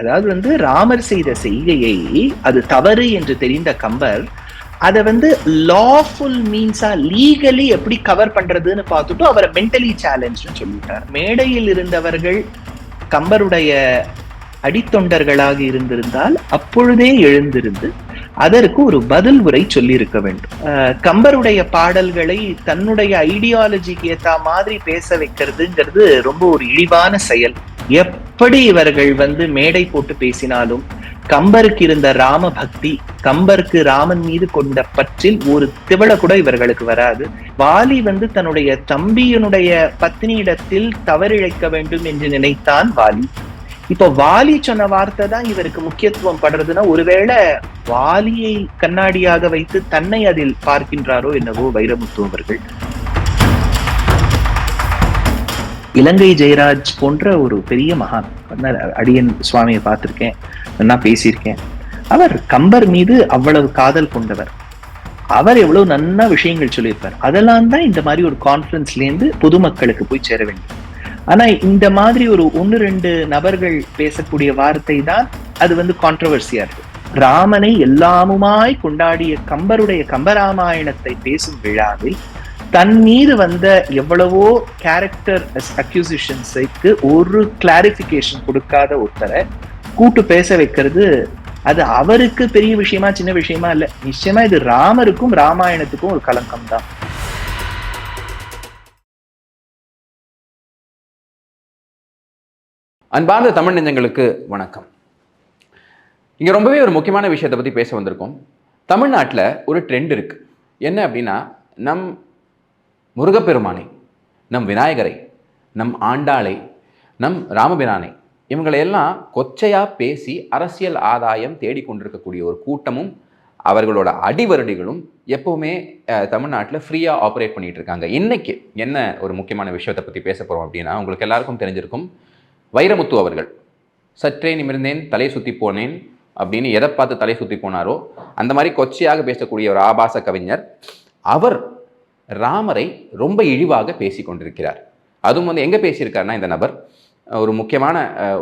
அதாவது வந்து ராமர் செய்த செய்கையை அது தவறு என்று தெரிந்த கம்பர் அதை வந்து லாஃபுல் மீன்ஸா லீகலி எப்படி கவர் பண்றதுன்னு பார்த்துட்டு அவரை மென்டலி சேலஞ்சுன்னு சொல்லிட்டார். மேடையில் இருந்தவர்கள் கம்பருடைய அடித்தொண்டர்களாக இருந்திருந்தால் அப்பொழுதே எழுந்திருந்து அதற்கு ஒரு பதில் உரை சொல்லியிருக்க வேண்டும். கம்பருடைய பாடல்களை தன்னுடைய ஐடியாலஜிக்கு ஏற்ற மாதிரி பேச வைக்கிறதுங்கிறது ரொம்ப ஒரு இழிவான செயல். எப் எப்படி இவர்கள் வந்து மேடை போட்டு பேசினாலும் கம்பருக்கு இருந்த ராம பக்தி கம்பருக்கு ராமன் மீது கொண்ட பற்றில் ஒரு திவள கூட இவர்களுக்கு வராது. வாலி வந்து தன்னுடைய தம்பியினுடைய பத்னியிடத்தில் தவறிழைக்க வேண்டும் என்று நினைத்தான் வாலி. இப்போ வாலி சொன்ன வார்த்தை தான் இவருக்கு முக்கியத்துவம் படுறதுன்னா ஒருவேளை வாலியை கண்ணாடியாக வைத்து தன்னை அதில் பார்க்கின்றாரோ என்னவோ வைரமுத்து அவர்கள். இலங்கை ஜெயராஜ் போன்ற ஒரு பெரிய மகான். அடியன் சுவாமியை பார்த்துருக்கேன் நான் பேசியிருக்கேன். அவர் கம்பர் மீது அவ்வளவு காதல் கொண்டவர். அவர் எவ்வளவு நன்னா விஷயங்கள் சொல்லியிருப்பார். அதெல்லாம் தான் இந்த மாதிரி ஒரு கான்ஃபரன்ஸ்லேருந்து பொதுமக்களுக்கு போய் சேர வேண்டும். ஆனா இந்த மாதிரி ஒரு ஒன்னு ரெண்டு நபர்கள் பேசக்கூடிய வார்த்தை தான் அது வந்து கான்ட்ரவர்சியா இருக்கு. ராமனை எல்லாமுமாய் கொண்டாடிய கம்பருடைய கம்பராமாயணத்தை பேசும் விழாவில் தன் மீது வந்த எவ்வளவோ கேரக்டர் அக்யூசிஷன்ஸுக்கு ஒரு கிளாரிபிகேஷன் கொடுக்காத ஒருத்தரை கூட்டு பேச வைக்கிறது அது அவருக்கு பெரிய விஷயமா சின்ன விஷயமா இல்ல. நிச்சயமா இது ராமருக்கும் ராமாயணத்துக்கும் ஒரு கலங்கம் தான். அன்பார்ந்த தமிழ் நெஞ்சங்களுக்கு வணக்கம். இங்கே ரொம்பவே ஒரு முக்கியமான விஷயத்தை பற்றி பேச வந்திருக்கோம். தமிழ்நாட்டில் ஒரு ட்ரெண்ட் இருக்குது என்ன அப்படின்னா நம் முருகப்பெருமானை நம் விநாயகரை நம் ஆண்டாளை நம் ராமபிரானை இவங்களையெல்லாம் கொச்சையாக பேசி அரசியல் ஆதாயம் தேடிக்கொண்டிருக்கக்கூடிய ஒரு கூட்டமும் அவர்களோட அடிவருடிகளும் எப்போவுமே தமிழ்நாட்டில் ஃப்ரீயாக ஆப்ரேட் பண்ணிகிட்டு இருக்காங்க. இன்றைக்கி என்ன ஒரு முக்கியமான விஷயத்தை பற்றி பேச போகிறோம் அப்படின்னா உங்களுக்கு எல்லாருக்கும் தெரிஞ்சிருக்கும் வைரமுத்து அவர்கள். சற்றே நிமிர்ந்தேன் தலை சுற்றி போனேன் அப்படின்னு எதை பார்த்து தலை சுற்றி போனாரோ அந்த மாதிரி கொச்சையாக பேசக்கூடிய ஒரு ஆபாச கவிஞர். அவர் ராமரை ரொம்ப இழிவாக பேசி கொண்டிருக்கிறார் அதுவும் வந்து எங்கே பேசியிருக்காருன்னா இந்த நபர் ஒரு முக்கியமான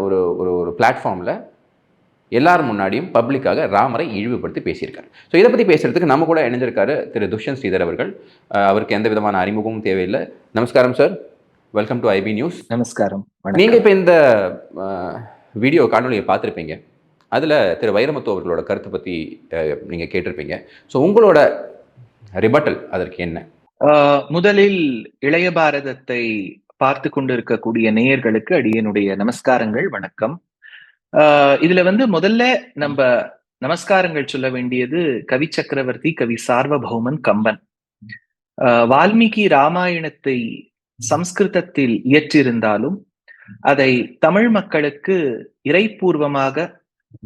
ஒரு ஒரு ஒரு பிளாட்ஃபார்மில் எல்லாரும் முன்னாடியும் பப்ளிக்காக ராமரை இழிவுபடுத்தி பேசியிருக்காரு. ஸோ இதை பற்றி பேசுகிறதுக்கு நம்ம கூட இணைஞ்சிருக்காரு திரு துஷ்யந்த் ஸ்ரீதர் அவர்கள். அவருக்கு எந்த விதமான அறிமுகமும் தேவையில்லை. நமஸ்காரம் sir welcome to IP news நமஸ்காரம். நீங்க இப்ப இந்த வீடியோ காணொலியை பார்த்துருப்பீங்க. அதுல திரு வைரமுத்து அவர்களோட கருத்தை பத்தி நீங்க கேட்டிருப்பீங்க. ஸோ உங்களோட ரிபட்டல் அதற்கு என்ன? முதலில் இளைய பாரதத்தை பார்த்து கொண்டிருக்கக்கூடிய நேயர்களுக்கு அடியனுடைய நமஸ்காரங்கள் வணக்கம். இதுல வந்து முதல்ல நம்ம நமஸ்காரங்கள் சொல்ல வேண்டியது கவி சக்கரவர்த்தி கவி சார்வபௌமன் கம்பன். வால்மீகி ராமாயணத்தை சம்ஸ்கிருதத்தில் இயற்றிருந்தாலும் அதை தமிழ் மக்களுக்கு இறைப்பூர்வமாக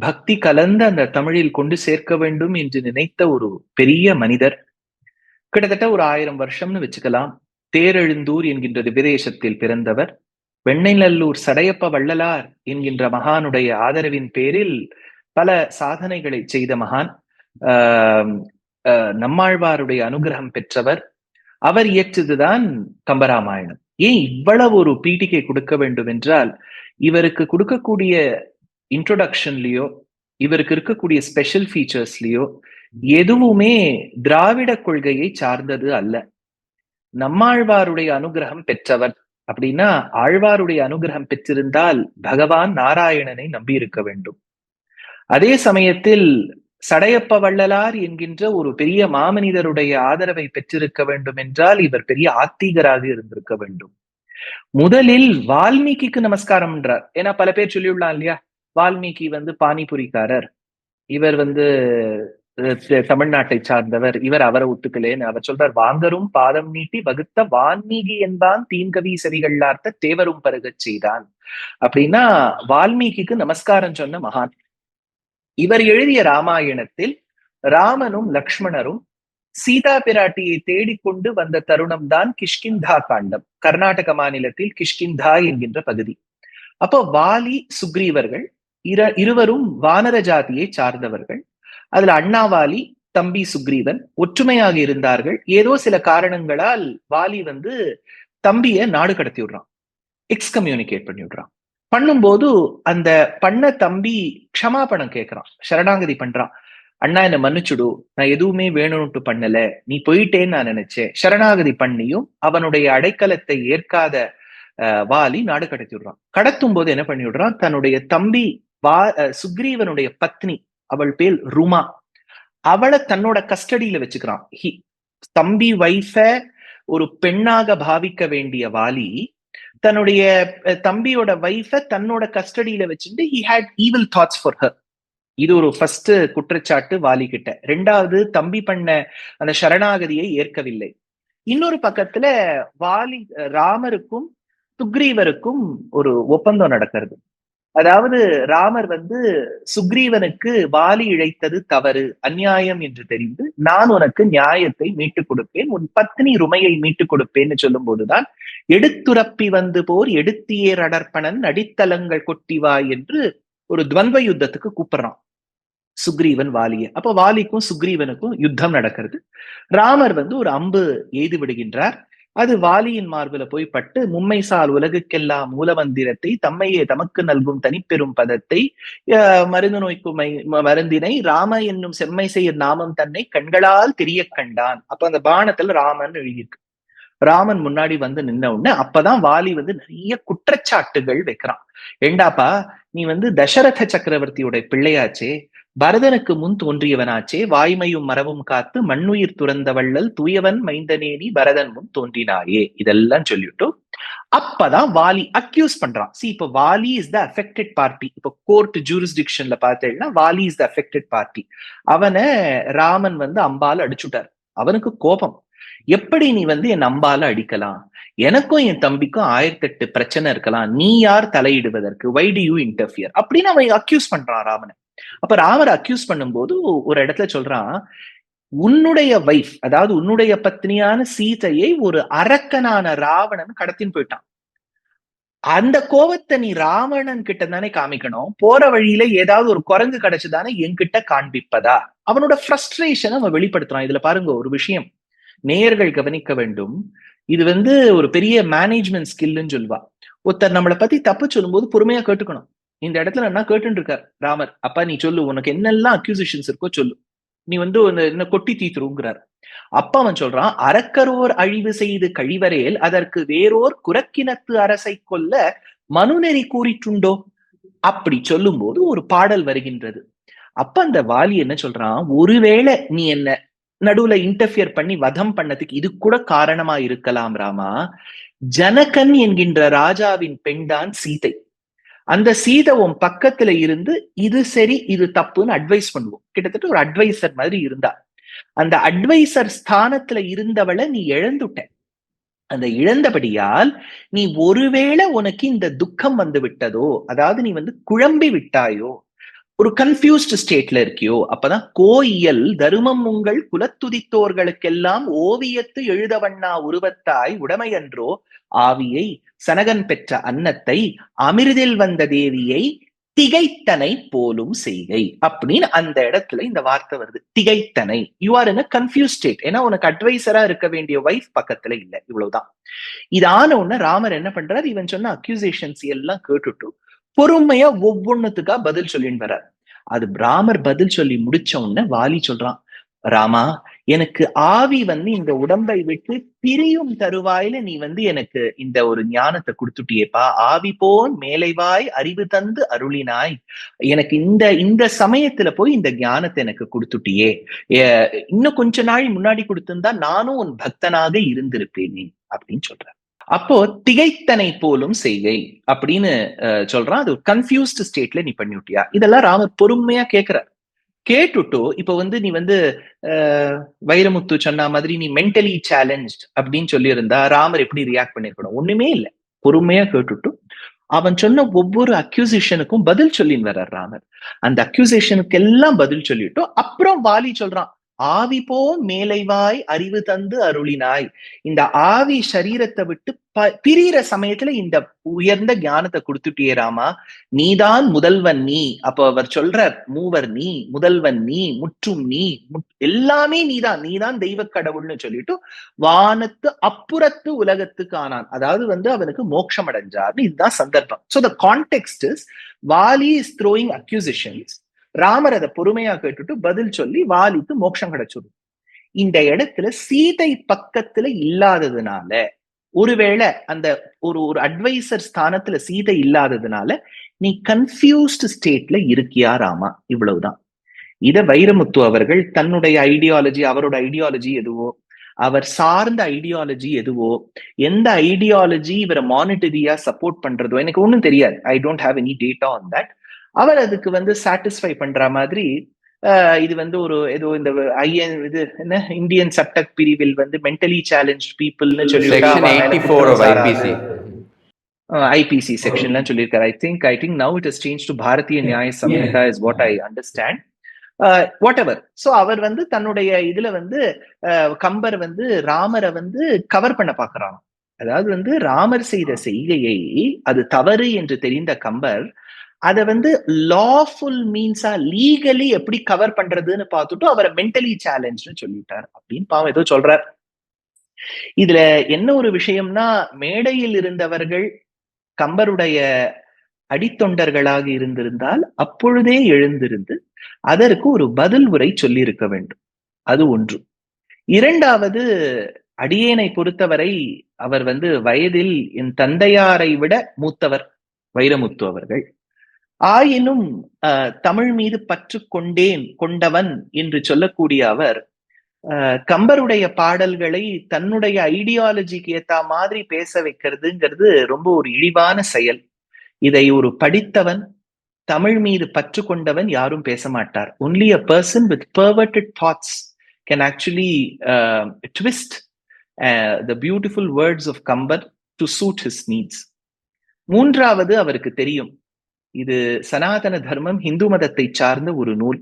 பக்தி கலந்த அந்த தமிழில் கொண்டு சேர்க்க வேண்டும் என்று நினைத்த ஒரு பெரிய மனிதர் கிட்டத்தட்ட ஒரு ஆயிரம் வருஷம்னு வச்சுக்கலாம். தேரெழுந்தூர் என்கின்ற விதேசத்தில் பிறந்தவர். வெண்ணைநல்லூர் சடையப்ப வள்ளலார் என்கின்ற மகானுடைய ஆதரவின் பேரில் பல சாதனைகளை செய்த மகான். நம்மாழ்வாருடைய அனுகிரகம் பெற்றவர். அவர் இயற்றதுதான் கம்பராமாயணம். ஏன் இவ்வளவு ஒரு பீட்டிகை கொடுக்க வேண்டும் என்றால் இவருக்கு கொடுக்கக்கூடிய இன்ட்ரோடக்ஷன்லயோ இவருக்கு இருக்கக்கூடிய ஸ்பெஷல் ஃபீச்சர்ஸ்லயோ எதுவுமே திராவிட கொள்கையை சார்ந்தது அல்ல. நம்மாழ்வாருடைய அனுகிரகம் பெற்றவர். அப்படின்னா ஆழ்வாருடைய அனுகிரகம் பெற்றிருந்தால் பகவான் நாராயணனை நம்பியிருக்க வேண்டும். அதே சமயத்தில் சடையப்ப வள்ளலார் என்கின்ற ஒரு பெரிய மாமனிதருடைய ஆதரவை பெற்றிருக்க வேண்டும் என்றால் இவர் பெரிய ஆத்திகராக இருந்திருக்க வேண்டும். முதலில் வால்மீகிக்கு நமஸ்காரம் என்றார். ஏன்னா பல பேர் சொல்லியுள்ளான் இல்லையா? வால்மீகி வந்து பானிபுரிக்காரர் இவர் வந்து தமிழ்நாட்டை சார்ந்தவர். இவர் அவரை ஒத்துக்கலேன்னு அவர் சொல்றார் வாங்கரும் பாதம் நீட்டி வகுத்த வால்மீகி என்பான் தீன்கவி செவிகள்லார்த்த தேவரும் பருகச் செய்தான். அப்படின்னா வால்மீகிக்கு நமஸ்காரம் சொன்ன மகான். இவர் எழுதிய ராமாயணத்தில் ராமனும் லக்ஷ்மணரும் சீதா பிராட்டியை தேடிக்கொண்டு வந்த தருணம் தான் கிஷ்கிந்தா காண்டம் கர்நாடக மாநிலத்தில் கிஷ்கிந்தா என்கின்ற பகுதி. அப்போ வாலி சுக்ரீவர்கள் இர இருவரும் வானர ஜாதியை சார்ந்தவர்கள். அதுல அண்ணாவாலி தம்பி சுக்ரீவன் ஒற்றுமையாக இருந்தார்கள். ஏதோ சில காரணங்களால் வாலி வந்து தம்பிய நாடு கடத்தி விடுறான். எக்ஸ்கம்யூனிகேட் பண்ணி விடுறான். பண்ணும்போது அந்த பண்ண தம்பி க்ஷமாபணம் கேட்கறான். சரணாகதி பண்றான். அண்ணா என்ன மன்னிச்சுடு. நான் எதுவுமே வேணும்ட்டு பண்ணல. நீ போயிட்டேன்னு நான் நினைச்சேன். சரணாகதி பண்ணியும் அவனுடைய அடைக்கலத்தை ஏற்காத வாலி நாடு கடத்தி விடுறான். கடத்தும் போது என்ன பண்ணி விடுறான்? தன்னுடைய தம்பி வா சுக்ரீவனுடைய பத்னி அவள் பேர் ருமா. அவளை தன்னோட கஸ்டடியில வச்சுக்கிறான். ஹி தம்பி வைஃப ஒரு பெண்ணாக பாவிக்க வேண்டிய வாலி தன்னுடைய தம்பியோட வைஃப தன்னோட கஸ்டடியில வச்சுட்டு he had evil thoughts for her இது ஒரு ஃபர்ஸ்ட் குற்றச்சாட்டு வாலி கிட்ட ரெண்டாவது தம்பி பண்ண அந்த சரணாகதியை ஏற்கவில்லை. இன்னொரு பக்கத்துல வாலி ராமருக்கும் துக்ரீவருக்கும் ஒரு ஒப்பந்தம் நடக்கிறது. அதாவது ராமர் வந்து சுக்ரீவனுக்கு வாலி இழைத்தது தவறு அநியாயம் என்று தெரிந்து நான் உனக்கு நியாயத்தை மீட்டுக் கொடுப்பேன் உன் பத்னி ருமையை மீட்டுக் கொடுப்பேன்னு சொல்லும் போதுதான் எடுத்துரப்பி வந்து போர் எடுத்தியேர் அடர்ப்பணன் அடித்தலங்கள் கொட்டிவா என்று ஒரு துவந்த யுத்தத்துக்கு கூப்பிடுறான் சுக்ரீவன் வாலிய. அப்ப வாலிக்கும் சுக்ரீவனுக்கும் யுத்தம் நடக்கிறது. ராமர் வந்து ஒரு அம்பு எய்து விடுகின்றார். அது வாலியின் மார்பில போய் பட்டு மும்மைசால் உலகுக்கெல்லாம் மூலமந்திரத்தை தம்மையே தமக்கு நல்கும் தனிப்பெரும் பதத்தை அஹ், மருந்து நோய்க்கும் மை- ம- மருந்தினை ராம என்னும் செம்மை செய்ய நாமம் தன்னை கண்களால் தெரிய கண்டான். அப்ப அந்த பானத்துல ராமன் எழுதியிருக்கு. ராமன் முன்னாடி வந்து நின்ன உடனே அப்பதான் வாலி வந்து நிறைய குற்றச்சாட்டுகள் வைக்கிறான். ஏண்டாப்பா நீ வந்து தசரத சக்கரவர்த்தியோட பிள்ளையாச்சே பரதனுக்கு முன் தோன்றியவனாச்சே வாய்மையும் மரபும் காத்து மண்ணுயிர் துறந்த வள்ளல் தூயவன் மைந்தனேனி பரதன் முன் தோன்றினாயே. இதெல்லாம் சொல்லிட்டு அப்பதான் வாலி அக்யூஸ் பண்றான். சி இப்ப Vali is the affected party இப்ப கோர்ட் ஜூரிஸ்டிக்ஷன்ல பார்த்தேன்னா Vali is the affected party அவனை ராமன் வந்து அம்பால அடிச்சுட்டார். அவனுக்கு கோபம். எப்படி நீ வந்து என் அம்பால அடிக்கலாம்? எனக்கும் என் தம்பிக்கும் ஆயிரத்தி எட்டு பிரச்சனை இருக்கலாம். நீ யார் தலையிடுவதற்கு? வை டு யூ இன்டர்ஃபியர் அப்படின்னு அவன் அக்யூஸ் பண்றான் ராமனை. அப்ப ராமர் அக்யூஸ் பண்ணும்போது ஒரு இடத்துல சொல்றான் உன்னுடைய வைஃப் அதாவது உன்னுடைய பத்னியான சீதையை ஒரு அரக்கனான ராவணன் கடத்தின்னு போயிட்டான். அந்த கோபத்தை நீ ராவணன் கிட்ட தானே காமிக்கணும்? போற வழியில ஏதாவது ஒரு குரங்கு கிடைச்சுதானே என்கிட்ட காண்பிப்பதா? அவனோட ஃப்ரஸ்ட்ரேஷன் அவன் வெளிப்படுத்துறான். இதுல பாருங்க ஒரு விஷயம். நேயர்கள் கவனிக்க வேண்டும். இது வந்து ஒரு பெரிய மேனேஜ்மெண்ட் ஸ்கில்னு சொல்லுவா. ஒருத்தர் நம்மளை பத்தி தப்பு சொல்லும்போது பொறுமையா கேட்டுக்கணும். இந்த இடத்துல என்ன கேட்டுன்னு இருக்கார் ராமர். அப்பா நீ சொல்லு உனக்கு என்னெல்லாம் அக்யூசிஷன்ஸ் இருக்கோ சொல்லு. நீ வந்து என்ன கொட்டி தீத்துருங்கிறார். அப்ப அவன் சொல்றான் அறக்கரோர் அழிவு செய்து கழிவரேல் அதற்கு வேறோர் குரக்கினத்து அரசை கொல்ல மனுநெறி கூறிட்டுண்டோ? அப்படி சொல்லும் போது ஒரு பாடல் வருகின்றது. அப்ப அந்த வாலி என்ன சொல்றான் ஒருவேளை நீ என்ன நடுவுல இன்டர்ஃபியர் பண்ணி வதம் பண்ணதுக்கு இது கூட காரணமா இருக்கலாம் ராமா. ஜனகன் என்கின்ற ராஜாவின் பெண்தான் சீதை. அந்த சீதை உன் பக்கத்துல இருந்து இது சரி இது தப்புன்னு அட்வைஸ் பண்ணுவோம். கிட்டத்தட்ட ஒரு அட்வைசர் மாதிரி இருந்தா. அந்த அட்வைசர் ஸ்தானத்துல இருந்தவளை நீ இழந்துட்ட. அந்த இழந்தபடியால் நீ ஒருவேளை உனக்கு இந்த துக்கம் வந்து விட்டதோ அதாவது நீ வந்து குழம்பி விட்டாயோ ஒரு கன்ஃபியூஸ்ட் ஸ்டேட்ல இருக்கியோ அப்பதான் கோயியல் தருமம் உங்கள் குலத்துதித்தோர்களுக்கெல்லாம் ஓவியத்து எழுதவண்ணா உருவத்தாய் உடமையன்றோ ஆவியை சனகன் பெற்ற அன்னத்தை அமிர்தில் வந்த தேவியை திகைத்தனை போலும் செய்கை அப்படின்னு அந்த இடத்துல இந்த வார்த்தை வருது. திகைத்தனை. You are in confuse state ஏன்னா உனக்கு அட்வைசரா இருக்க வேண்டிய வைஃப் பக்கத்துல இல்ல. இவ்வளவுதான். இது ஆன உடனே ராமர் என்ன பண்றாரு? இவன் சொன்ன அக்யூசேஷன்ஸ் எல்லாம் கேட்டுட்டு பொறுமையா ஒவ்வொன்னுத்துக்கா பதில் சொல்லின்னு வர்றார். அது ராமர் பதில் சொல்லி முடிச்ச உடனே வாலி சொல்றான். ராமா எனக்கு ஆவி வந்து இந்த உடம்பை விட்டு பிரியும் தருவாயில நீ வந்து எனக்கு இந்த ஒரு ஞானத்தை கொடுத்துட்டியேப்பா. ஆவி போன் மேலைவாய் அறிவு தந்து அருளினாய். எனக்கு இந்த இந்த சமயத்துல போய் இந்த ஞானத்தை எனக்கு கொடுத்துட்டியே. இன்னும் கொஞ்ச நாள் முன்னாடி கொடுத்திருந்தா நானும் உன் பக்தனாக இருந்திருப்பேனே அப்படின்னு சொல்றேன் அப்போ திகைத்தனை போலும் செய்கை அப்படின்னு அஹ், சொல்றான். அது கன்ஃபியூஸ்ட் ஸ்டேட்ல நீ பண்ணிவிட்டியா இதெல்லாம் ராமர் பொறுமையா கேக்குறார். கேட்டுட்டோ இப்ப வந்து நீ வந்து வைரமுத்து சொன்ன மாதிரி நீ மென்டலி சேலஞ்ச் அப்படின்னு சொல்லியிருந்தா ராமர் எப்படி ரியாக்ட் பண்ணிருக்கணும் ஒண்ணுமே இல்ல. பொறுமையா கேட்டுட்டு அவன் சொன்ன ஒவ்வொரு அக்யூசேஷனுக்கும் பதில் சொல்லின்னு வர்றார் ராமர். அந்த அக்யூசேஷனுக்கு எல்லாம் பதில் சொல்லிட்டோம் அப்புறம் வாலி சொல்றான் ஆவி போ மேலைவாய் அறிவு தந்து அருளினாய். இந்த ஆவி சரீரத்தை விட்டு ப பிரியிற சமயத்துல இந்த உயர்ந்த ஞானத்தை கொடுத்துட்டியே ராமா. நீதான் முதல்வன் நீ. அப்ப அவர் சொல்றார் மூவர் நீ முதல்வன் நீ முற்றும் நீ எல்லாமே நீதான். நீதான் தெய்வ கடவுள்னு சொல்லிட்டு வானத்து அப்புறத்து உலகத்துக்கு ஆனான். அதாவது வந்து அவனுக்கு மோட்சம் அடைஞ்சார்னு இதுதான் சந்தர்ப்பம். So the context is Vali is throwing accusations Ramar அதை பொறுமையா கேட்டுட்டு பதில் சொல்லி வாலிக்கு மோட்சம் கிடைச்சிடும். இந்த இடத்துல சீதை பக்கத்துல இல்லாததுனால ஒருவேளை அந்த ஒரு ஒரு அட்வைசர் ஸ்தானத்துல சீதை இல்லாததுனால நீ கன்ஃபியூஸ்டு ஸ்டேட்ல இருக்கியா ராமா? இவ்வளவுதான். இத வைரமுத்து அவர்கள் தன்னுடைய ஐடியாலஜி அவரோட ஐடியாலஜி எதுவோ அவர் சார்ந்த ஐடியாலஜி எதுவோ எந்த ஐடியாலஜி இவரை மானிட்டரியா சப்போர்ட் பண்றதோ எனக்கு ஒன்றும் தெரியாது. I don't have any data on that அவர் அதுக்கு வந்து சாட்டிஸ்ஃபை பண்ற மாதிரி இது வந்து ஒரு ஏதோ இந்த ஐஎன் இது என்ன இந்தியன் சட்ட பிரிவில் வந்து மென்டலி சேலஞ்ச் பீப்புள்னு சொல்லி ஐபிசி செக்ஷன்லாம் சொல்லியிருக்காரு. I think I think now it is change to Bharatiya Nyaya Sanhita is what I understand whatever so அவர் வந்து தன்னுடைய இதுல வந்து கம்பர் வந்து ராமரை வந்து கவர் பண்ண பாக்குறாங்க அதாவது வந்து ராமர் செய்த செய்கையை அது தவறு என்று தெரிந்த கம்பர் அதை வந்து லாஃபுல் மீன்ஸா லீகலி எப்படி கவர் பண்றதுன்னு பார்த்துட்டு அவரை மென்டலி சேலஞ்சுன்னு சொல்லிட்டார். அப்படின்னு பாவம் ஏதோ சொல்றார். இதுல என்ன ஒரு விஷயம்னா மேடையில் இருந்தவர்கள் கம்பருடைய அடித்தொண்டர்களாக இருந்திருந்தால் அப்பொழுதே எழுந்திருந்து அதற்கு ஒரு பதில் உரை சொல்லி இருக்க வேண்டும். அது ஒன்று. இரண்டாவது அடியேனை பொறுத்தவரை அவர் வந்து வயதில் என் தந்தையாரை விட மூத்தவர் வைரமுத்து அவர்கள். ஆயினும் தமிழ் மீது பற்று கொண்டேன் கொண்டவன் என்று சொல்லக்கூடிய அவர் கம்பருடைய பாடல்களை தன்னுடைய ஐடியாலஜிக்கு ஏத்த மாதிரி பேச வைக்கிறதுங்கிறது ரொம்ப ஒரு இழிவான செயல். இதை ஒரு படித்தவன் தமிழ் மீது பற்று கொண்டவன் யாரும் பேச மாட்டார். Only a person with perverted thoughts can actually twist the beautiful words of Kambar to suit his needs மூன்றாவது அவருக்கு தெரியும். இது சனாதன தர்மம் இந்து மதத்தை சார்ந்த ஒரு நூல்.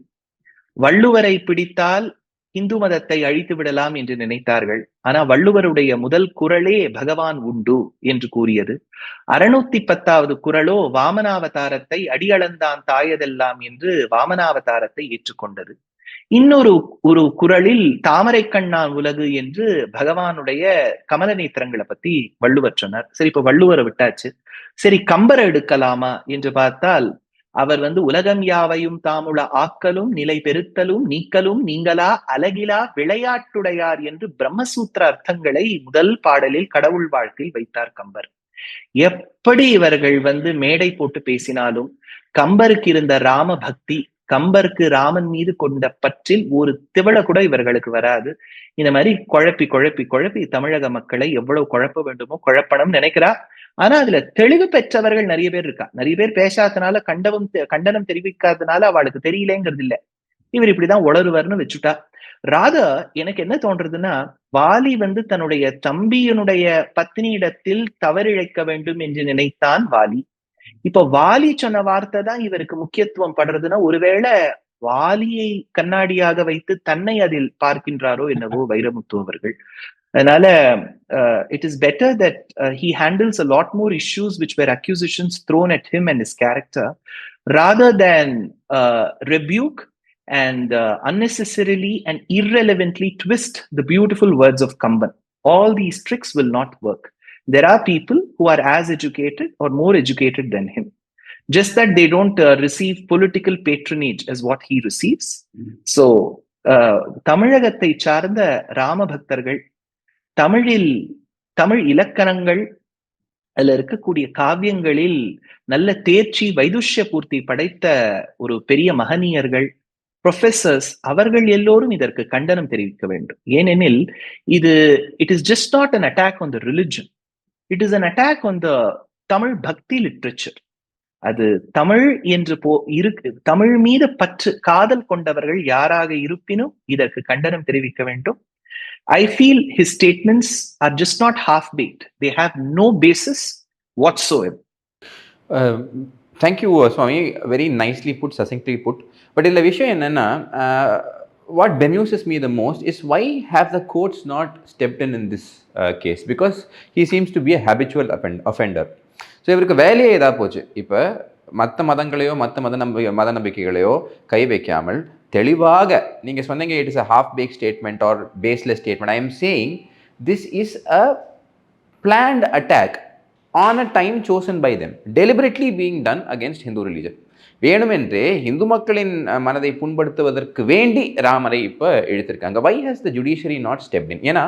வள்ளுவரை பிடித்தால் இந்து மதத்தை அழித்து விடலாம் என்று நினைத்தார்கள். ஆனா வள்ளுவருடைய முதல் குரலே பகவான் உண்டு என்று கூறியது. அறுநூத்தி பத்தாவது குரலோ வாமனாவதாரத்தை அடியளந்தான் தாயதெல்லாம் என்று வாமனாவதாரத்தை ஏற்றுக்கொண்டது. இன்னொரு ஒரு குரலில் தாமரை கண்ணான் உலகு என்று பகவானுடைய கமல நேத்திரங்களை பத்தி வள்ளுவர் சொன்னார். சரி இப்ப வள்ளுவரை விட்டாச்சு. சரி கம்பரை எடுக்கலாமா என்று பார்த்தால் அவர் வந்து உலகம் யாவையும் தாமுள ஆக்கலும் நிலை பெருத்தலும் நீக்கலும் நீங்களா அழகிலா விளையாட்டுடையார் என்று பிரம்மசூத்திர அர்த்தங்களை முதல் பாடலில் கடவுள் வாழ்க்கையில் வைத்தார் கம்பர். எப்படி இவர்கள் வந்து மேடை போட்டு பேசினாலும் கம்பருக்கு இருந்த ராம பக்தி கம்பருக்கு ராமன் மீது கொண்ட பற்றில் ஒரு திவள கூட இவர்களுக்கு வராது. இந்த மாதிரி குழப்பி குழப்பி குழப்பி தமிழக மக்களை எவ்வளவு குழப்ப வேண்டுமோ குழப்பணும் நினைக்கிறா. ஆனா அதுல தெளிவு பெற்றவர்கள் நிறைய பேர் இருக்கா. நிறைய பேர் பேசாதனால கண்டவம் கண்டனம் தெரிவிக்காதனால அவளுக்கு தெரியலேங்கிறது இல்ல. இவர் இப்படிதான் உளருவார்னு வச்சுட்டா. ராதா எனக்கு என்ன தோன்றதுன்னா வாலி வந்து தன்னுடைய தம்பியினுடைய பத்னியிடத்தில் தவறிழைக்க வேண்டும் என்று நினைத்தான் வாலி. இப்ப வாலி சொன்ன வார்த்தை தான் இவருக்கு முக்கியத்துவம் படுறதுன்னா ஒருவேளை வாலியை கண்ணாடியாக வைத்து தன்னை அதில் பார்க்கின்றாரோ என்னவோ வைரமுத்து அவர்கள் அதனால it is better that he handles a lot more issues which were accusations thrown at him and is character rather than rebuke and uh, unnecessarily and irrelevantly twist the beautiful words of Kamban. All these tricks will not work. There are people who are as educated or more educated than him. Just that they don't uh, receive political patronage as what he receives. So, uh, தமிழகத்தை சார்ந்த ராமபக்தர்கள் தமிழில் தமிழ் இலக்கணங்கள் அதுல இருக்கக்கூடிய காவியங்களில் நல்ல தேர்ச்சி வைதுஷ்ய பூர்த்தி படைத்த ஒரு பெரிய மகனியர்கள் ப்ரொஃபசர்ஸ் அவர்கள் எல்லோரும் இதற்கு கண்டனம் தெரிவிக்க வேண்டும் ஏனெனில் இது it is just not an attack on the religion it is an attack on the Tamil bhakti literature அது தமிழ் என்று போ இருக்கு தமிழ் மீது பற்று காதல் கொண்டவர்கள் யாராக இருப்பினும் இதற்கு கண்டனம் தெரிவிக்க வேண்டும். I feel his statements are just not half bad they have no basis what's so thank you Swami very nicely put சசிங்லி put but இதில் விஷயம் என்னென்னா what bemuses me the most is why have the courts not stepped in in this uh, case because he seems to be a habitual offender so இவருக்கு வேலையே இதாக போச்சு இப்போ மற்ற மதங்களையோ மற்ற மத நம்ப மத நம்பிக்கைகளையோ கை வைக்காமல் தெளிவாக நீங்கள் சொன்னீங்க it is a half bake statement are baseless statement I am saying this is a planned attack on a time chosen by them deliberately being done against Hindu religion வேணுமென்றே Hindu மக்களின் மனதை புண்படுத்துவதற்கு வேண்டி ராமரை இப்போ எழுத்திருக்காங்க why has the judiciary not step in ஏன்னா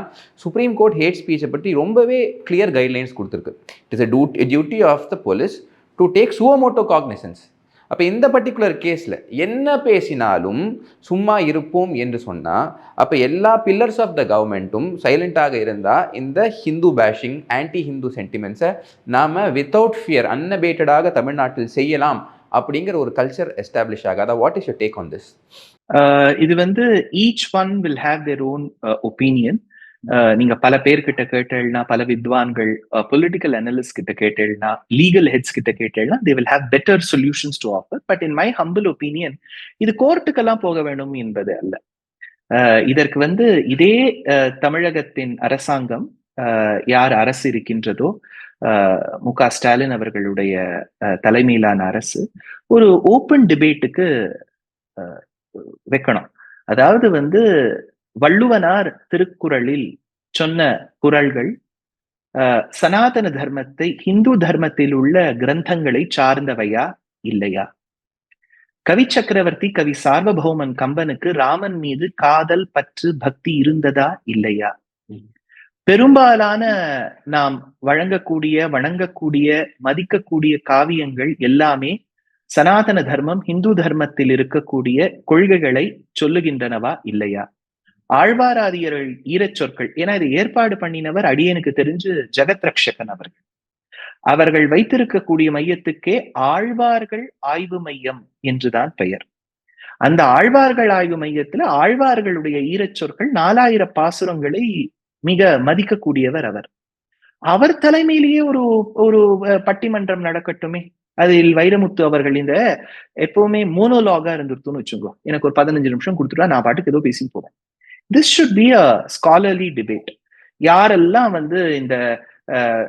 supreme court hate ஸ்பீச்சை பற்றி ரொம்பவே கிளியர் கைட்லைன்ஸ் கொடுத்துருக்கு. It is a duty of the police to take suo motu cognisance அப்போ இந்த பர்டிகுலர் கேஸில் என்ன பேசினாலும் சும்மா இருப்போம் என்று சொன்னால் அப்போ எல்லா பில்லர்ஸ் ஆஃப் த கவர்மெண்ட்டும் சைலண்ட்டாக இருந்தால் இந்த ஹிந்து பேஷிங் ஆன்டி ஹிந்து சென்டிமெண்ட்ஸை நாம் வித்தவுட் ஃபியர் அன்னபேட்டடாக தமிழ்நாட்டில் செய்யலாம் அப்படிங்கிற ஒரு கல்ச்சர் எஸ்டாப்ளிஷ் ஆகாதா what is you take on this ah இது வந்து each one will have their own opinion நீங்க பல பேர்கிட்ட கேட்டேள்னா பல வித்வான்கள் பொலிட்டிக்கல் அனலிஸ்ட் கிட்ட கேட்டேள்னா லீகல் ஹெட்ஸ் கிட்ட கேட்டேள்னா they will have better solutions to offer but in my humble opinion இது கோர்ட்டுக்கெல்லாம் போக வேண்டும் என்பது அல்ல. ஆஹ் இதற்கு வந்து இதே ஆஹ் தமிழகத்தின் அரசாங்கம் ஆஹ் யார் அரசு இருக்கின்றதோ மு க ஸ்டாலின் அவர்களுடைய தலைமையிலான அரசு ஒரு ஓப்பன் டிபேட்டுக்கு வைக்கணும். அதாவது வந்து வள்ளுவனார் திருக்குறளில் சொன்ன குறள்கள் ஆஹ் சனாதன தர்மத்தை ஹிந்து தர்மத்தில் உள்ள கிரந்தங்களை சார்ந்தவையா இல்லையா? கவி சக்கரவர்த்தி கவி சார்வபௌமன் கம்பனுக்கு ராமன் மீது காதல் பற்று பக்தி இருந்ததா இல்லையா? பெரும்பாலான நாம் வழங்கக்கூடிய வணங்கக்கூடிய மதிக்கக்கூடிய காவியங்கள் எல்லாமே சனாதன தர்மம் இந்து தர்மத்தில் இருக்கக்கூடிய கொள்கைகளை சொல்லுகின்றனவா இல்லையா? ஆழ்வாராதியர்கள் ஈரச் சொற்கள் ஏன்னா இதை ஏற்பாடு பண்ணினவர் அடியனுக்கு தெரிஞ்சு ஜெகத் ரக்ஷகன் அவர்கள். அவர்கள் வைத்திருக்கக்கூடிய மையத்துக்கே ஆழ்வார்கள் ஆய்வு மையம் என்றுதான் பெயர். அந்த ஆழ்வார்கள் ஆய்வு மையத்துல ஆழ்வார்களுடைய ஈரச் சொற்கள் நாலாயிரம் பாசுரங்களை மிக மதிக்கக்கூடியவர் அவர். அவர் தலைமையிலேயே ஒரு ஒரு பட்டிமன்றம் நடக்கட்டுமே. அதில் வைரமுத்து அவர்கள் இந்த எப்பவுமே மோனோலாகா இருந்துருத்துன்னு வச்சுக்கோ. எனக்கு ஒரு பதினஞ்சு நிமிஷம் கொடுத்துட்டா நான் பாட்டுக்கு ஏதோ பேசிட்டு போவேன். This should be a scholarly debate யாரெல்லாம் வந்து இந்த அஹ்,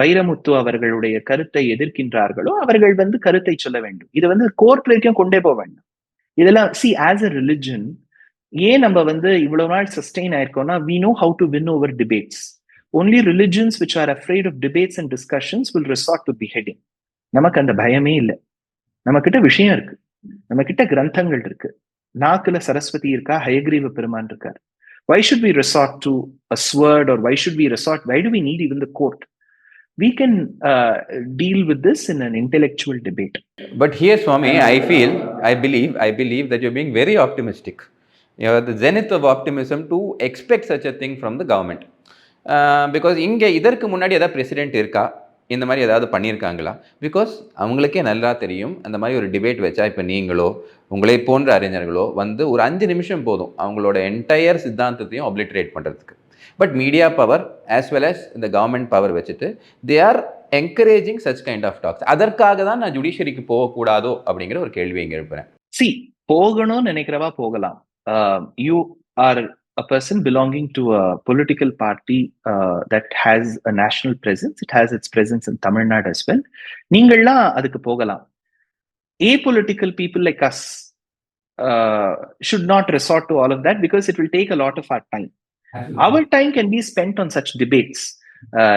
வைரமுத்து அவர்களுடைய கருத்தை எதிர்க்கின்றார்களோ அவர்கள் வந்து கருத்தை சொல்ல வேண்டும். இதை வந்து கோர்ட் வரைக்கும் கொண்டே போக வேண்டும். இதெல்லாம் சி ஆஸ் அ ரிலிஜன் ஏன் நம்ம வந்து இவ்வளவு நாள் sustain ஆயிருக்கோம்னா we know how to win over debates only religions which are afraid of debates and discussions will resort to beheading நமக்கு அந்த பயமே இல்லை. நம்ம கிட்ட விஷயம் இருக்கு. நம்ம கிட்ட கிரந்தங்கள் இருக்கு. நாக்குல சரஸ்வதி இருக்கா? ஹயக்ரீவ பெருமான் இருக்கார். Why should be resort to a sword or why should we resort why do we need even the court? We can uh, deal with this in an intellectual debate. But here, Swami, I feel, I believe, I believe that you're being very optimistic. You're the zenith of optimism to expect such a thing from the government. Uh, because இங்கே இதற்கு முன்னாடி ஏதாவது president இருக்கா? இந்த மாதிரி ஏதாவது பண்ணியிருக்காங்களா? Because அவங்களுக்கே நல்லா தெரியும். அந்த மாதிரி ஒரு டிபேட் வச்சா இப்போ நீங்களோ உங்களை போன்ற அறிஞர்களோ வந்து ஒரு அஞ்சு நிமிஷம் போதும் அவங்களோட என்டையர் சித்தாந்தத்தையும் அப்ளிட்ரேட் பண்ணுறதுக்கு but media power as well as இந்த கவர்மெண்ட் பவர் வச்சுட்டு they are encouraging such kind of talks அதற்காக தான் நான் ஜுடிஷியரிக்கு போகக்கூடாதோ அப்படிங்கிற ஒரு கேள்வி இங்கே எழுப்புறேன். சி போகணும்னு நினைக்கிறவா போகலாம். You are a person belonging to a political party uh, that has a national presence it has its presence in tamil nadu as well நீங்கள்லாம் அதுக்கு போகலாம் apolitical people like us uh, should not resort to all of that because it will take a lot of our time our time can be spent on such debates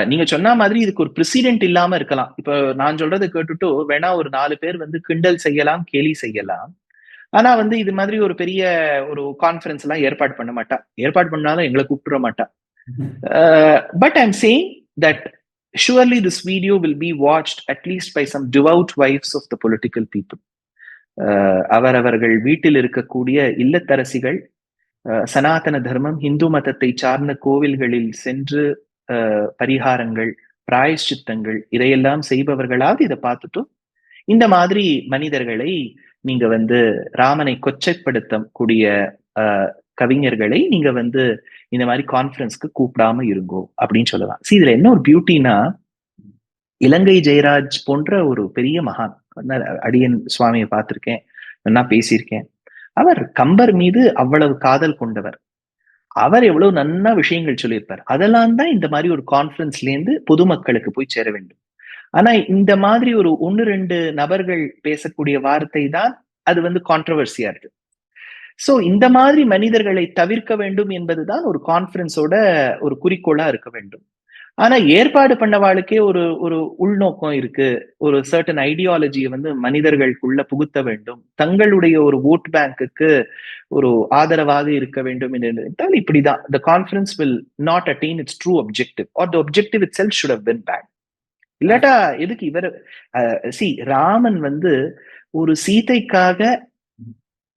நீங்க சொன்ன மாதிரி இதுக்கு ஒரு president இல்லாம இருக்கலாம் இப்ப நான் சொல்றதை கேட்டுட்டு வேணா ஒரு நாலு பேர் வந்து கிண்டல் செய்யலாம் கேலி செய்யலாம் ஆனா வந்து இது மாதிரி ஒரு பெரிய ஒரு கான்ஃபரன்ஸ் எல்லாம் ஏற்பாடு பண்ண மாட்டா. ஏற்பாடு பண்ணாலும் எங்களை கூப்பிட மாட்டா. But I'm saying that video will be watched at least by some devout wives of the political people. அஹ் அவரவர்கள் வீட்டில் இருக்கக்கூடிய இல்லத்தரசிகள் அஹ் சனாதன தர்மம் இந்து மதத்தை சார்ந்த கோவில்களில் சென்று அஹ் பரிகாரங்கள் பிராயஷ்சித்தங்கள் இதையெல்லாம் செய்பவர்களாவது இதை பார்த்துட்டும் இந்த மாதிரி மனிதர்களை நீங்க வந்து ராமனை கொச்சைப்படுத்தக்கூடிய அஹ், கவிஞர்களை நீங்க வந்து இந்த மாதிரி கான்ஃபரன்ஸ்க்கு கூப்பிடாம இருங்கோ அப்படின்னு சொல்லலாம். சி இதுல என்ன ஒரு பியூட்டினா இலங்கை ஜெயராஜ் போன்ற ஒரு பெரிய மகான் அடியன் சுவாமியை பார்த்திருக்கேன் நான் பேசியிருக்கேன். அவர் கம்பர் மீது அவ்வளவு காதல் கொண்டவர். அவர் எவ்வளவு நன்னா விஷயங்கள் சொல்லியிருப்பார். அதெல்லாம் தான் இந்த மாதிரி ஒரு கான்ஃபரன்ஸ்ல இருந்து பொதுமக்களுக்கு போய் சேர வேண்டும். ஆனா இந்த மாதிரி ஒரு ஒன்னு ரெண்டு நபர்கள் பேசக்கூடிய வார்த்தை தான் அது வந்து கான்ட்ரவர்சியா இருக்கு. சோ இந்த மாதிரி மனிதர்களை தவிர்க்க வேண்டும் என்பதுதான் ஒரு கான்ஃபரன்ஸோட ஒரு குறிக்கோளா இருக்க வேண்டும். ஆனா ஏற்பாடு பண்ணவாளுக்கே ஒரு ஒரு உள்நோக்கம் இருக்கு. ஒரு சர்டன் ஐடியாலஜியை வந்து மனிதர்களுக்குள்ள புகுத்த வேண்டும். தங்களுடைய ஒரு ஓட் பேங்குக்கு ஒரு ஆதரவாக இருக்க வேண்டும் என்று நினைத்தால் இப்படிதான். The conference will not attain its true objective or the objective itself should have bank இல்லாட்டா எதுக்கு இவர் சி ராமன் வந்து ஒரு சீதைக்காக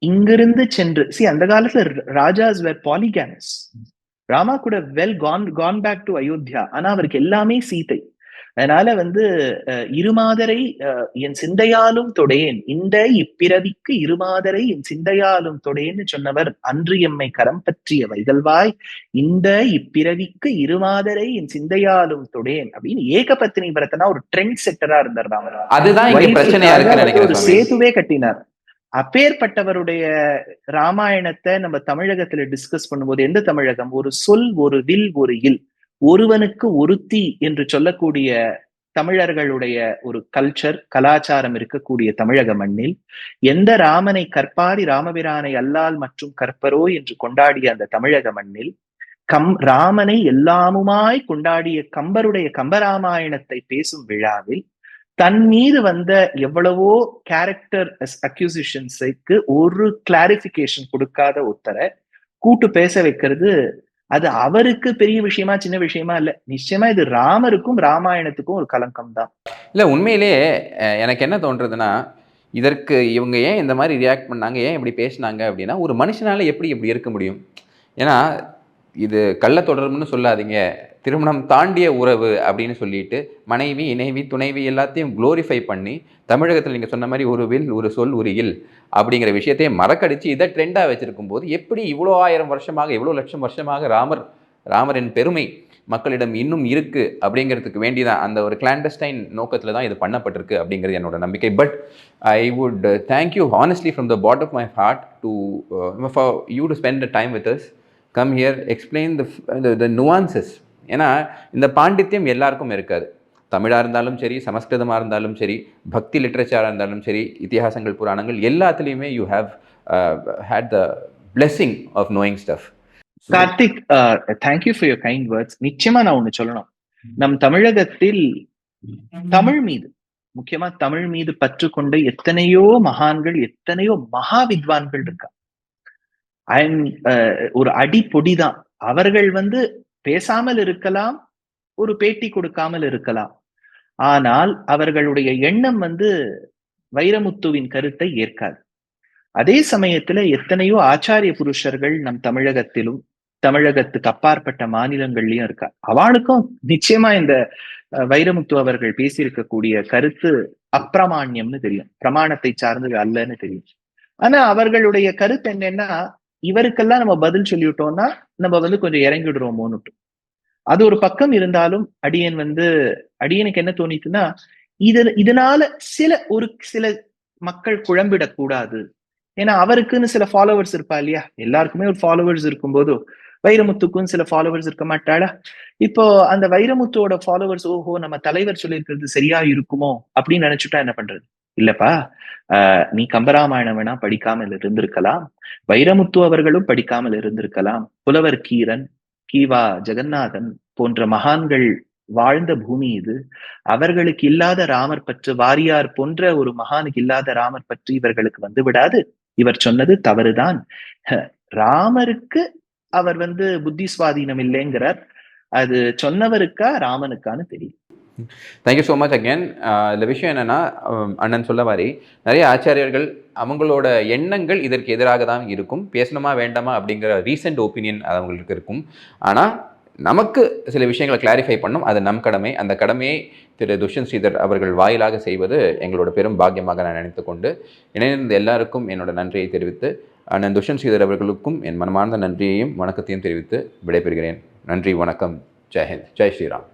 இங்கிருந்து சென்று சி அந்த காலத்துல ராஜாஸ் வேர் பாலிகானஸ் Rama could well gone gone back to Ayodhya. ஆனா அவருக்கு எல்லாமே சீதை. அதனால வந்து இருமாதரை என் சிந்தையாலும் தொடேன் இந்த இப்பிறவிக்கு இருமாதரை என் சிந்தையாலும் தொடேன்னு சொன்னவர் அன்று எம்மை கரம் பற்றிய வைகல்வாய் இந்த இப்பிறவிக்கு இருமாதரை என் சிந்தையாலும் தொடேன் அப்படின்னு ஏகபத்தினி பரத்தனா ஒரு ட்ரெண்ட் செட்டரா இருந்தார் ராமர் அதுதான் ஒரு சேதுவே கட்டினார். அப்பேற்பட்டவருடைய ராமாயணத்தை நம்ம தமிழகத்துல டிஸ்கஸ் பண்ணும்போது எந்த தமிழகம்? ஒரு சொல் ஒரு வில் ஒரு இல். ஒருவனுக்கு ஒருத்தி என்று சொல்லக்கூடிய தமிழர்களுடைய ஒரு கல்ச்சர் கலாச்சாரம் இருக்கக்கூடிய தமிழக மண்ணில் எந்த ராமனை கற்பாரி ராமபிரானை அல்லால் மற்றும் கற்பரோ என்று கொண்டாடிய அந்த தமிழக மண்ணில் கம் ராமனை எல்லாமுமாய் கொண்டாடிய கம்பருடைய கம்பராமாயணத்தை பேசும் விழாவில் தன் மீது வந்த எவ்வளவோ கேரக்டர் அக்யூசிஷன்ஸுக்கு ஒரு கிளாரிபிகேஷன் கொடுக்காத ஒருத்தரை கூட்டு பேச வைக்கிறது அது அவருக்கு பெரிய விஷயமா சின்ன விஷயமா இல்ல. நிச்சயமா இது ராமருக்கும் ராமாயணத்துக்கும் ஒரு கலங்கம் தான். இல்லை உண்மையிலேயே எனக்கு என்ன தோன்றதுன்னா இதற்கு இவங்க ஏன் இந்த மாதிரி ரியாக்ட் பண்ணாங்க ஏன் இப்படி பேசினாங்க அப்படின்னா ஒரு மனுஷனால எப்படி இப்படி இருக்க முடியும்? ஏன்னா இது கள்ள தொடர்புன்னு சொல்லாதீங்க. திருமணம் தாண்டிய உறவு அப்படின்னு சொல்லிட்டு மனைவி இணைவி துணைவி எல்லாத்தையும் க்ளோரிஃபை பண்ணி தமிழகத்தில் நீங்கள் சொன்ன மாதிரி ஒரு வில் ஒரு சொல் ஒரு இல் அப்படிங்கிற விஷயத்தையே மறக்கடிச்சு இதை ட்ரெண்டாக வச்சுருக்கும் போது எப்படி இவ்வளோ ஆயிரம் வருஷமாக இவ்வளோ லட்சம் வருஷமாக ராமர் ராமரின் பெருமை மக்களிடம் இன்னும் இருக்குது அப்படிங்கிறதுக்கு வேண்டிதான் அந்த ஒரு கிளாண்டஸ்டைன் நோக்கத்தில் தான் இது பண்ணப்பட்டிருக்கு அப்படிங்கிறது என்னோட நம்பிக்கை. But I would thank you honestly from the bottom of my heart to for you to spend the time with us come here explain the the nuances ஏன்னா இந்த பாண்டித்யம் எல்லாருக்கும் இருக்காது. தமிழாக இருந்தாலும் சரி சமஸ்கிருதமாக இருந்தாலும் சரி பக்தி லிட்ரேச்சராக இருந்தாலும் சரி இத்திஹாசங்கள் புராணங்கள் எல்லாத்துலேயுமே you have had uh, the blessing of knowing stuff Karthik thank you for your kind words நிச்சயமா நான் ஒண்ணு சொல்லணும். நம் தமிழகத்தில் தமிழ் மீது முக்கியமா தமிழ் மீது பற்றுக்கொண்ட எத்தனையோ மகான்கள் எத்தனையோ மகா வித்வான்கள் இருக்கா அண்ட் uh, ஒரு அடி பொடிதான் அவர்கள் வந்து பேசாமல் இருக்கலாம் ஒரு பேட்டி கொடுக்காமல் இருக்கலாம். ஆனால் அவர்களுடைய எண்ணம் வந்து வைரமுத்துவின் கருத்தை ஏற்காது. அதே சமயத்துல எத்தனையோ ஆச்சாரிய புருஷர்கள் நம் தமிழகத்திலும் தமிழகத்துக்கு அப்பாற்பட்ட மாநிலங்கள்லயும் இருக்கா. அவனுக்கும் நிச்சயமா இந்த வைரமுத்து அவர்கள் பேசியிருக்கக்கூடிய கருத்து அப்பிரமாண்யம்னு தெரியும். பிரமாணத்தை சார்ந்தது அல்லன்னு தெரியும். ஆனா அவர்களுடைய கருத்து என்னன்னா இவருக்கெல்லாம் நம்ம பதில் சொல்லிவிட்டோம்னா நம்ம வந்து கொஞ்சம் இறங்கிடுறோமோன்னு அது ஒரு பக்கம் இருந்தாலும் அடியன் வந்து அடியனுக்கு என்ன தோணிட்டுன்னா இது இதனால சில ஒரு சில மக்கள் குழம்பிடக்கூடாது. ஏன்னா அவருக்குன்னு சில ஃபாலோவர்ஸ் இருப்பா இல்லையா? எல்லாருக்குமே ஒரு ஃபாலோவர்ஸ் இருக்கும்போது வைரமுத்துக்கும் சில ஃபாலோவர்ஸ் இருக்க மாட்டாளா? இப்போ அந்த வைரமுத்துவோட ஃபாலோவர்ஸ் ஓஹோ நம்ம தலைவர் சொல்லியிருக்கிறது சரியா இருக்குமோ? அப்படின்னு நினைச்சுட்டா என்ன பண்றது? இல்லப்பா ஆஹ் நீ கம்பராமாயணம் வேணா படிக்காமல் இருந்திருக்கலாம். வைரமுத்து அவர்களும் படிக்காமல் இருந்திருக்கலாம். புலவர் கீரன் கீவா ஜெகநாதன் போன்ற மகான்கள் வாழ்ந்த பூமி இது. அவர்களுக்கு இல்லாத ராமர் பற்று வாரியார் போன்ற ஒரு மகானுக்கு இல்லாத ராமர் பற்று இவர்களுக்கு வந்து விடாது. இவர் சொன்னது தவறுதான். ராமருக்கு அவர் வந்து புத்தி சுவாதீனம் இல்லைங்கிறார். அது சொன்னவருக்கா ராமனுக்கான்னு தெரியும். தேங்க்யூ ஸோ மச் அகேன் இந்த விஷயம் என்னென்னா அண்ணன் சொல்ல மாதிரி நிறைய ஆச்சாரியர்கள் அவங்களோட எண்ணங்கள் இதற்கு எதிராக தான் இருக்கும். பேசணுமா வேண்டாமா அப்படிங்கிற ரீசெண்ட் ஒப்பீனியன் அவங்களுக்கு இருக்கும். ஆனால் நமக்கு சில விஷயங்களை கிளாரிஃபை பண்ணும். அது நம் கடமை. அந்த கடமையை திரு துஷ்யந்த் ஸ்ரீதர் அவர்கள் வாயிலாக செய்வது எங்களோட பெரும் பாக்கியமாக நான் நினைத்து கொண்டு இணைந்த எல்லாருக்கும் என்னோட நன்றியை தெரிவித்து அண்ணன் துஷ்யந்த் ஸ்ரீதர் அவர்களுக்கும் என் மனமார்ந்த நன்றியையும் வணக்கத்தையும் தெரிவித்து விடைபெறுகிறேன். நன்றி வணக்கம். ஜெயஹிந்த் ஜெய் ஸ்ரீராம்.